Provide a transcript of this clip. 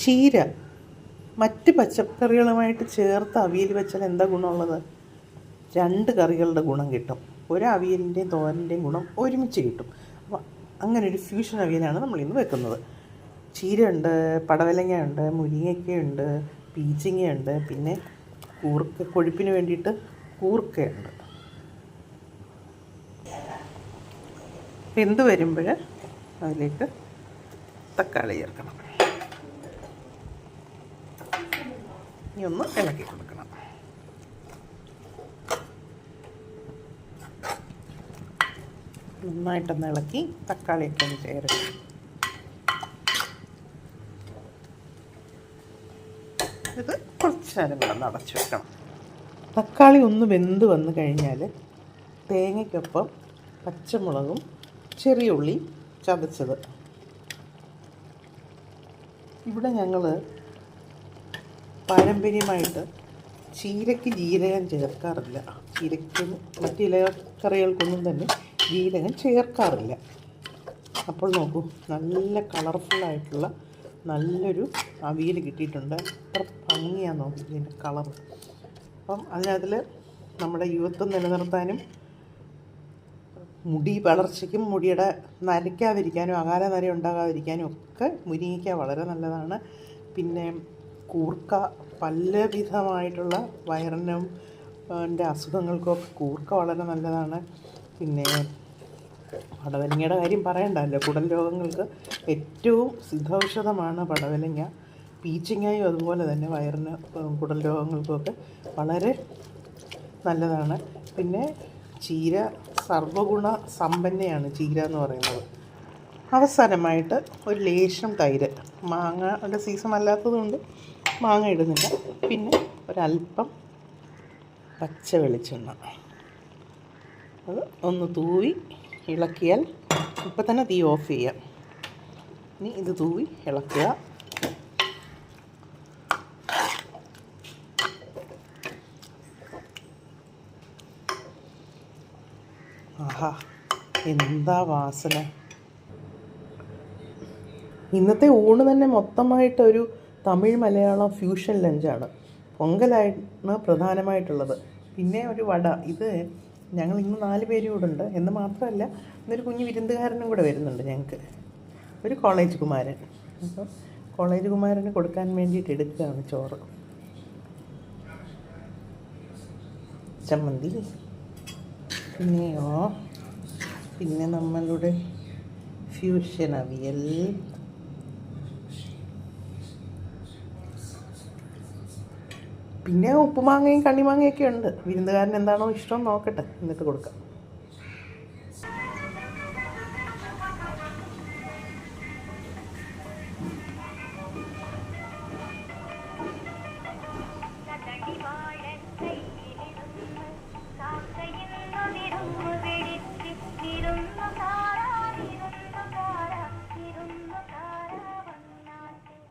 ചീര മറ്റ് പച്ചക്കറികളുമായിട്ട് ചേർത്ത് അവിയൽ വെച്ചാൽ എന്താ ഗുണമുള്ളത്? രണ്ട് കറികളുടെ ഗുണം കിട്ടും. ഒരു അവിയലിന്റെയും തോരന്റെയും ഗുണം ഒരുമിച്ച് കിട്ടും. അപ്പോൾ അങ്ങനെ ഒരു ഫ്യൂഷൻ അവിയലാണ് നമ്മൾ ഇന്ന് വെക്കുന്നത്. ചീരയുണ്ട് പടവലങ്ങയുണ്ട് മുരിങ്ങയ്ക്കയുണ്ട് പീച്ചിങ്ങയുണ്ട് പിന്നെ കൂർക്ക കൊഴുപ്പിന് വേണ്ടിയിട്ട് കൂർക്കയുണ്ട്. വെന്ത് വരുമ്പോൾ അതിലേക്ക് തക്കാളി ചേർക്കണം. ഇനി ഒന്ന് ഇളക്കി കൊടുക്കണം. നന്നായിട്ടൊന്ന് ഇളക്കി തക്കാളിയൊക്കെ ഒന്ന് ചേർത്ത് ഇത് കുറച്ച് നേരം കൂടെ ഒന്ന് അടച്ചു വെക്കണം. തക്കാളി ഒന്ന് വെന്ത് വന്ന് കഴിഞ്ഞാൽ തേങ്ങയ്ക്കൊപ്പം പച്ചമുളകും ചെറിയ ഉള്ളി ചതച്ചത്. ഇവിടെ ഞങ്ങൾ പാരമ്പര്യമായിട്ട് ചീരയ്ക്ക് ജീരകം ചേർക്കാറില്ല. ചീരയ്ക്കും മറ്റ് തന്നെ ജീരകം ചേർക്കാറില്ല. അപ്പോൾ നോക്കൂ നല്ല കളർഫുള്ളായിട്ടുള്ള നല്ലൊരു അവിയൽ കിട്ടിയിട്ടുണ്ട്. അത്ര ഭംഗിയാണ് നോക്കി ഇതിന്റെ കളർ. അപ്പം അതിനകത്തിൽ നമ്മുടെ യുവത്വം നിലനിർത്താനും മുടി വളർച്ചയ്ക്കും മുടിയുടെ നരയ്ക്കാതിരിക്കാനും അകാല നര ഉണ്ടാകാതിരിക്കാനും ഒക്കെ മുരിങ്ങയ്ക്ക വളരെ നല്ലതാണ്. പിന്നെ കൂർക്ക പലവിധമായിട്ടുള്ള വയറിനും അസുഖങ്ങൾക്കൊക്കെ കൂർക്ക വളരെ നല്ലതാണ്. പിന്നെ പടവലങ്ങയുടെ കാര്യം പറയണ്ടല്ലോ. കുടൽ രോഗങ്ങൾക്ക് ഏറ്റവും സിദ്ധൌഷധമാണ് പടവലങ്ങ. പീച്ചിങ്ങയും അതുപോലെ തന്നെ വയറിന് കുടൽ രോഗങ്ങൾക്കൊക്കെ വളരെ നല്ലതാണ്. പിന്നെ ചീര സർവഗുണ സമ്പന്നയാണ് ചീര എന്ന് പറയുന്നത്. അവസാനമായിട്ട് ഒരു ലേശം തൈര്. മാങ്ങയുടെ സീസൺ അല്ലാത്തതുകൊണ്ട് മാങ്ങ ഇടുന്നില്ല. പിന്നെ ഒരല്പം പച്ച വെളിച്ചെണ്ണ. അത് ഒന്ന് തൂവി ഇളക്കിയാൽ ഇപ്പം തന്നെ തീ ഓഫ് ചെയ്യാം. ഇനി ഇത് തൂവി ഇളക്കുക. ആഹാ എന്താ വാസന. ഇന്നത്തെ ഊണ് തന്നെ മൊത്തമായിട്ടൊരു തമിഴ് മലയാളം ഫ്യൂഷൻ ലഞ്ചാണ്. പൊങ്കലാണ് പ്രധാനമായിട്ടുള്ളത്. പിന്നെ ഒരു വട. ഇത് ഞങ്ങൾ ഇന്ന് നാല് പേരും കൂടെ ഉണ്ട്. എന്ന് മാത്രമല്ല ഇന്നൊരു കുഞ്ഞു വിരുന്നുകാരനും കൂടെ വരുന്നുണ്ട് ഞങ്ങൾക്ക്. ഒരു കോളേജ് കുമാരൻ. അപ്പോൾ കോളേജ് കുമാരന് കൊടുക്കാൻ വേണ്ടിയിട്ട് എടുക്കുകയാണ് ചോറ്. ചമ്മന്തി. പിന്നെയോ? പിന്നെ നമ്മളുടെ ഫ്യൂഷൻ അവിയൽ. പിന്നെ ഉപ്പുമാങ്ങയും കണ്ണിമാങ്ങയൊക്കെ ഉണ്ട്. വിരുന്നുകാരൻ എന്താണോ ഇഷ്ടം നോക്കട്ടെ. എന്നിട്ട് കൊടുക്കാം.